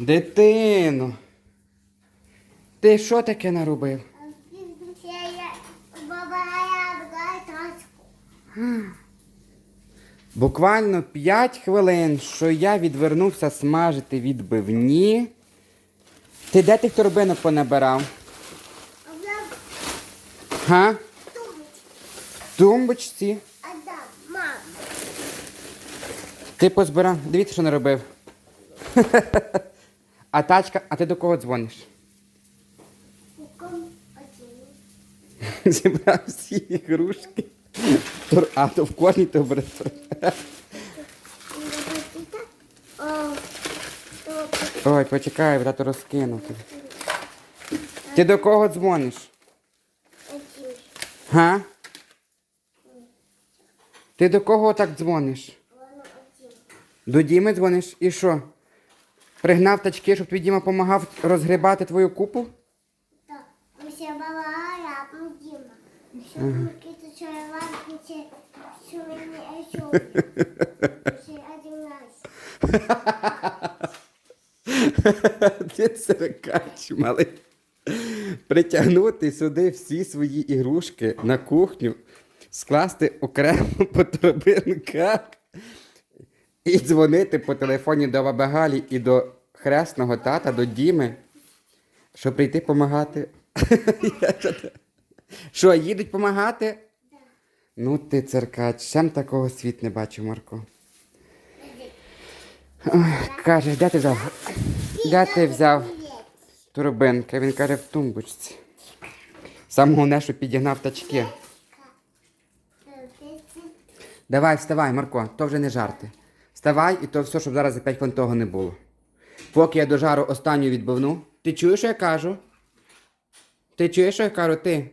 Дитино. Ти що таке наробив? Буквально 5 хвилин, що я відвернувся смажити відбивні. Ти де тих торбинок понабирав? Га? В тумбочці. Ти позбирав. Дивіться, що наробив. А тачка, а ти до кого дзвониш? Зібрав всі ігрушки. А то в кожній то бере. Ой, почекай, брато розкинути. Ти до кого дзвониш? Га? Ти до кого так дзвониш? До Діми дзвониш і що? Пригнав тачки, щоб твій Діма допомагав розгрібати твою купу? Так, ми ще баба Галя, а ми Діма. Що ми кito чайван, кito що мені ешо. Ще один раз. Ти циркач, малий. Притягнути сюди всі свої ігрушки на кухню, скласти окремо по торбинках і дзвонити по телефоні до баби і до хресного тата, до Діми, щоб прийти допомагати. Що, їдуть допомагати? Ну ти циркач, сам такого світ не бачив, Марко. Ой, Каже, де ти взяв? Де ти взяв турбинки? Він каже, в тумбочці. Сам головне, що підігнав тачки. Давай, вставай, Марко, то вже не жарти. Вставай і то все, щоб зараз за 5 хвилин того не було. Поки я дожару останню відбивну. Ти чуєш, що я кажу? Ти чуєш, що я кажу? Ти?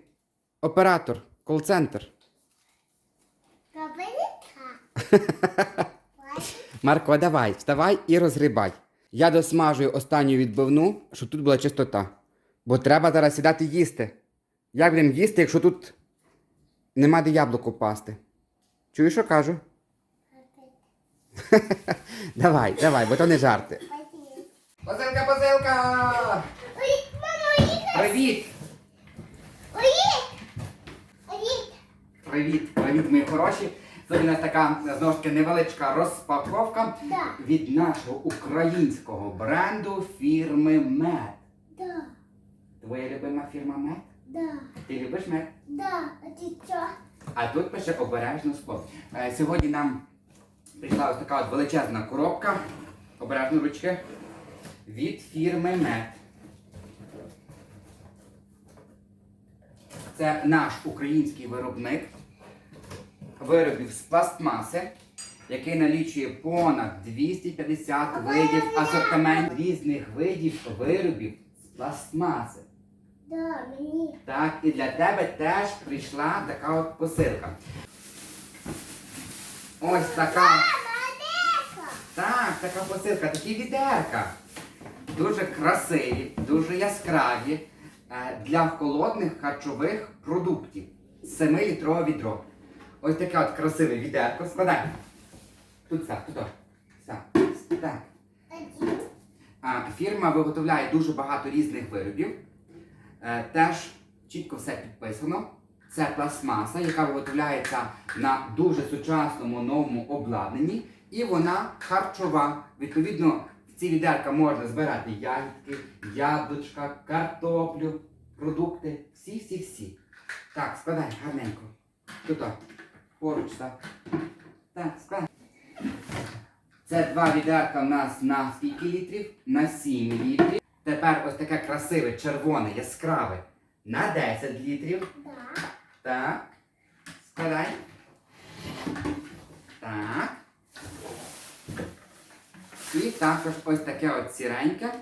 Оператор, кол-центр. Марко, давай, вставай і розгрібай. Я досмажую останню відбивну, щоб тут була чистота. Бо треба зараз сідати їсти. Як будемо їсти, якщо тут нема де яблуко пасти? Чуєш, що кажу? давай, давай, бо то не жарти. Позилка, позилка! Привіт! Привіт, привіт, мої хороші. Сьогодні у нас така знову ж таки невеличка розпаковка Да. від нашого українського бренду фірми Мед. Да, Твоя любима фірма Мед? да, Ти любиш мед? да, а ти що? А тут пише обережно скло. Е, Сьогодні нам прийшла ось така от величезна коробка. Обережно ручки. Від фірми Мед. Це наш український виробник виробів з пластмаси, який налічує понад 250 видів асортимент різних видів виробів з пластмаси. Так, і для тебе теж прийшла така от посилка. Ось така. Так, така посилка, такі відерка. Дуже красиві, дуже яскраві е, для холодних харчових продуктів. 7-літрове відро. Ось таке от красиве відерко. Складай. Тут став, тут. Став. Так. А, Фірма виготовляє дуже багато різних виробів. Е, Теж чітко все підписано. Це пластмаса, яка виготовляється на дуже сучасному новому обладнанні. І вона харчова. Відповідно, в ці відерка можна збирати ягідки, яблучка, картоплю, продукти. Всі-всі-всі. Так, складай гарненько. Тут, поруч, так. Так, складай. Це два відерка в нас на скільки літрів? На 7 літрів. Тепер ось таке красиве, червоне, яскраве на 10 літрів. Так. Складай. Так. І також ось таке от сіреньке.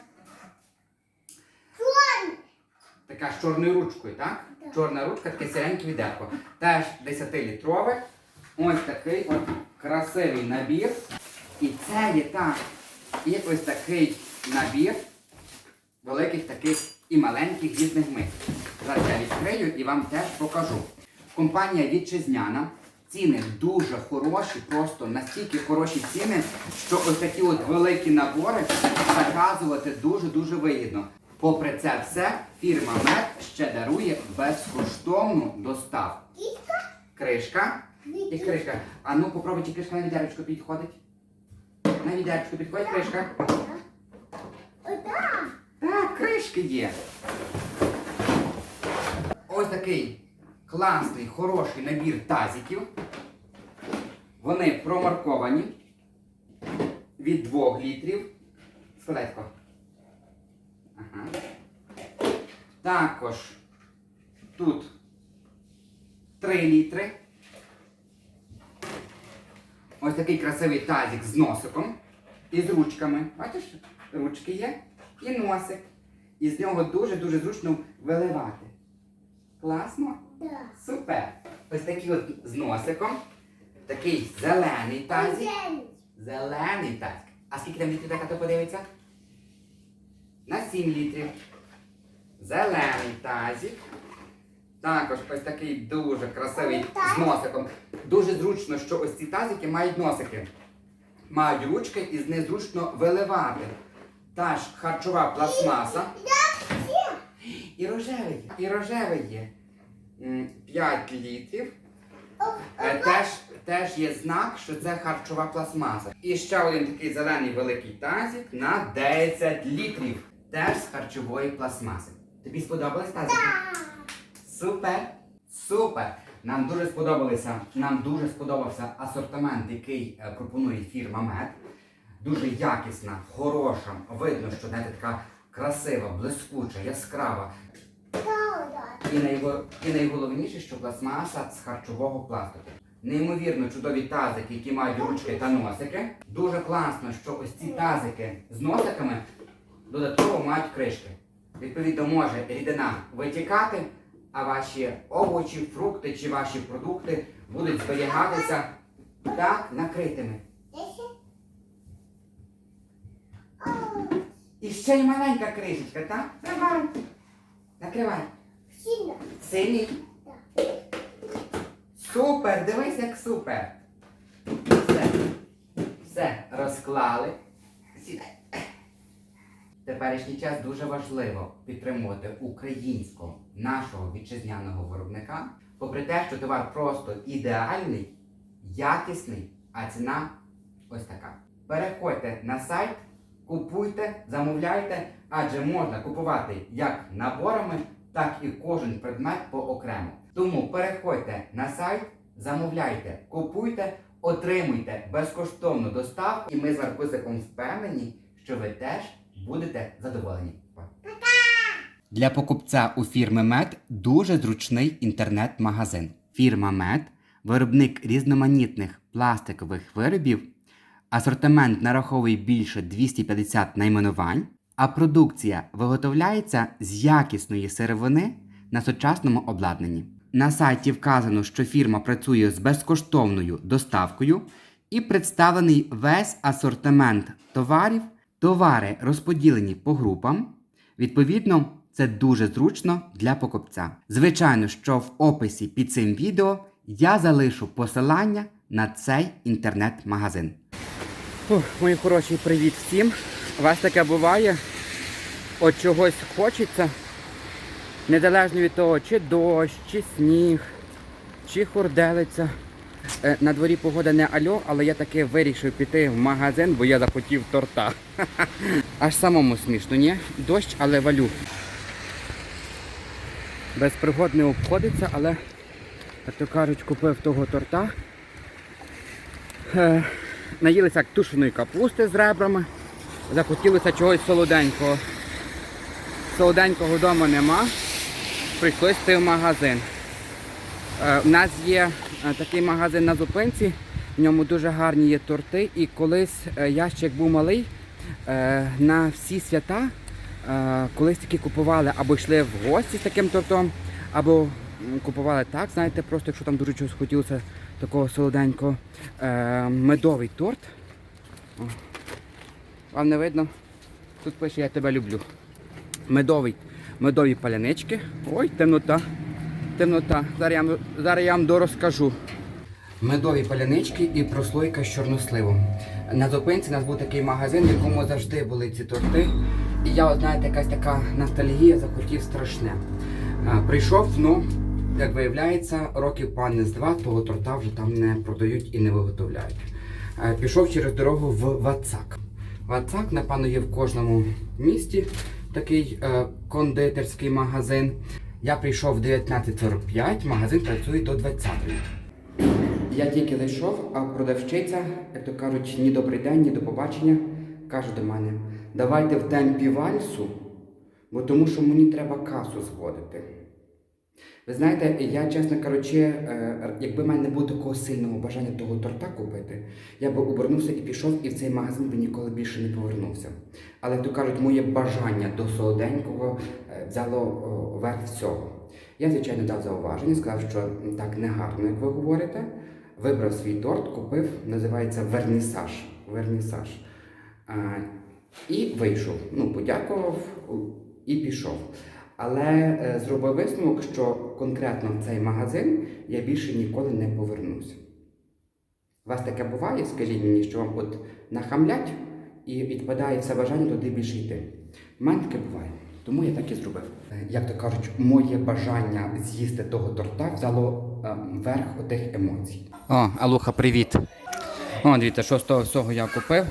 Така з чорною ручкою, так? Так. Чорна ручка, таке сіреньке відерко. Теж 10-літрове. Ось такий от красивий набір. І це є так. І ось такий набір великих таких і маленьких різних мис. Зараз я відкрию і вам теж покажу. Компанія вітчизняна. Ціни дуже хороші, просто настільки хороші ціни, що ось такі от великі набори заказувати дуже-дуже вигідно. Попри це все, фірма Мед ще дарує безкоштовну доставку. Кришка і кришка. А ну попробуй, чи кришка на відеречко підходить. На відеречко підходить кришка. Ота. Є. Ось такий класний, хороший набір тазиків. Вони промарковані від 2 літрів. Складайко. Ага. Також тут 3 літри. Ось такий красивий тазик з носиком і з ручками. Бачиш, ручки є і носик. І з нього дуже-дуже зручно виливати. Класно? Да. Супер! Ось такий от з носиком. Такий зелений тазик. Зелень. Зелений тазик. А скільки там літрів така то подивиться? На 7 літрів. Зелений тазик. Також ось такий дуже красивий з носиком. Дуже зручно, що ось ці тазики мають носики. Мають ручки і з них зручно виливати. Та ж харчова пластмаса. І рожевий є. І рожевий є. 5 літрів. Е, Теж, теж є знак, що це харчова пластмаса. І ще один такий зелений великий тазик на 10 літрів. Теж з харчової пластмаси. Тобі сподобались тазики? Супер! Супер! Нам дуже сподобалися, нам дуже сподобався асортимент, який е, пропонує фірма Мед. Дуже якісна, хороша. Видно, що знаєте, така красива, блискуча, яскрава. І, найго- і найголовніше, що пластмаса з харчового пластику. Неймовірно чудові тазики, які мають ручки та носики. Дуже класно, що ось ці тазики з носиками додатково мають кришки. Відповідно, може рідина витікати, а ваші овочі, фрукти чи ваші продукти будуть зберігатися так накритими. І ще й маленька кришечка, так? Давай. Накривай. Сильно. Синій. Супер, дивись, як супер. Все. Все, розклали. Сідай. Теперішній час дуже важливо підтримувати українського нашого вітчизняного виробника, попри те, що товар просто ідеальний, якісний, а ціна ось така. Переходьте на сайт, купуйте, замовляйте, адже можна купувати як наборами, так і кожен предмет поокремо. Тому переходьте на сайт, замовляйте, купуйте, отримуйте безкоштовну доставку, і ми з Маркусиком впевнені, що ви теж будете задоволені. Для покупця у фірми Мед дуже зручний інтернет-магазин. Фірма Мед виробник різноманітних пластикових виробів. Асортимент нараховує більше 250 найменувань, а продукція виготовляється з якісної сировини на сучасному обладнанні. На сайті вказано, що фірма працює з безкоштовною доставкою і представлений весь асортимент товарів. Товари розподілені по групам. Відповідно, це дуже зручно для покупця. Звичайно, що в описі під цим відео я залишу посилання на цей інтернет-магазин. Мої хороші, привіт всім. У вас таке буває, от чогось хочеться, незалежно від того, чи дощ, чи сніг, чи хурделиця. Е, На дворі погода не альо, але я таки вирішив піти в магазин, бо я захотів торта. Аж самому смішно, ні? Дощ, але валю. Без пригод не обходиться, але, як то кажуть, купив того торта. Е, наїлися тушеної капусти з ребрами. Захотілося чогось солоденького. Солоденького вдома нема. Прийшлось йти в магазин. Е, У нас є е, такий магазин на зупинці, в ньому дуже гарні є торти. І колись е, я ще як був малий, е, на всі свята е, колись такі купували або йшли в гості з таким тортом, або купували так, знаєте, просто якщо там дуже чогось хотілося такого солоденького. Е, Медовий торт. О. Вам не видно? Тут пише Я тебе люблю. Медовий, медові палянички. Ой, темнота. Темнота. Зараз я, зараз я вам дорозкажу. Медові палянички і прослойка з чорносливом. На зупинці у нас був такий магазин, в якому завжди були ці торти. І я, от, знаєте, якась така ностальгія захотів страшне. Прийшов, ну, як виявляється, років пан з два, того торта вже там не продають і не виготовляють. Пішов через дорогу в Вацак. Вацак, напевно, є в кожному місті такий е, кондитерський магазин. Я прийшов в 19.45, магазин працює до 20.00. Я тільки зайшов, а продавщиця, як то кажуть, ні добрий день, ні до побачення, каже до мене: давайте в темпі вальсу, бо тому що мені треба касу зводити. Ви знаєте, я, чесно кажучи, е, якби в мене не було такого сильного бажання того торта купити, я би обернувся і пішов, і в цей магазин би ніколи більше не повернувся. Але то кажуть, моє бажання до солоденького е, взяло верх всього. Я, звичайно, дав зауваження, сказав, що так не гарно, як ви говорите. Вибрав свій торт, купив, називається вернісаж. Вернісаж. І вийшов. Ну, подякував і пішов. Але е, зробив висновок, що конкретно в цей магазин я більше ніколи не повернуся. У вас таке буває, скажіть мені, що вам от нахамлять і відпадає все бажання туди більше йти. У мене таке буває. Тому я так і зробив. Е, Як то кажуть, моє бажання з'їсти того торта взяло е, верх отих емоцій. О, Алуха, привіт. О, дивіться, що з того всього я купив.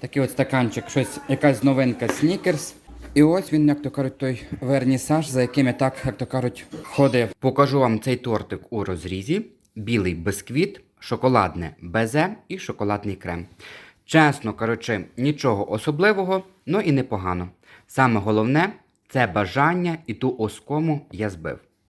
Такий от стаканчик, щось, якась новинка снікерс. І ось він, як то кажуть, той вернісаж, за яким я так, як то кажуть, ходив. Покажу вам цей тортик у розрізі: білий бисквіт, шоколадне безе і шоколадний крем. Чесно кажучи, нічого особливого, ну і непогано. Саме головне це бажання і ту оскому я збив.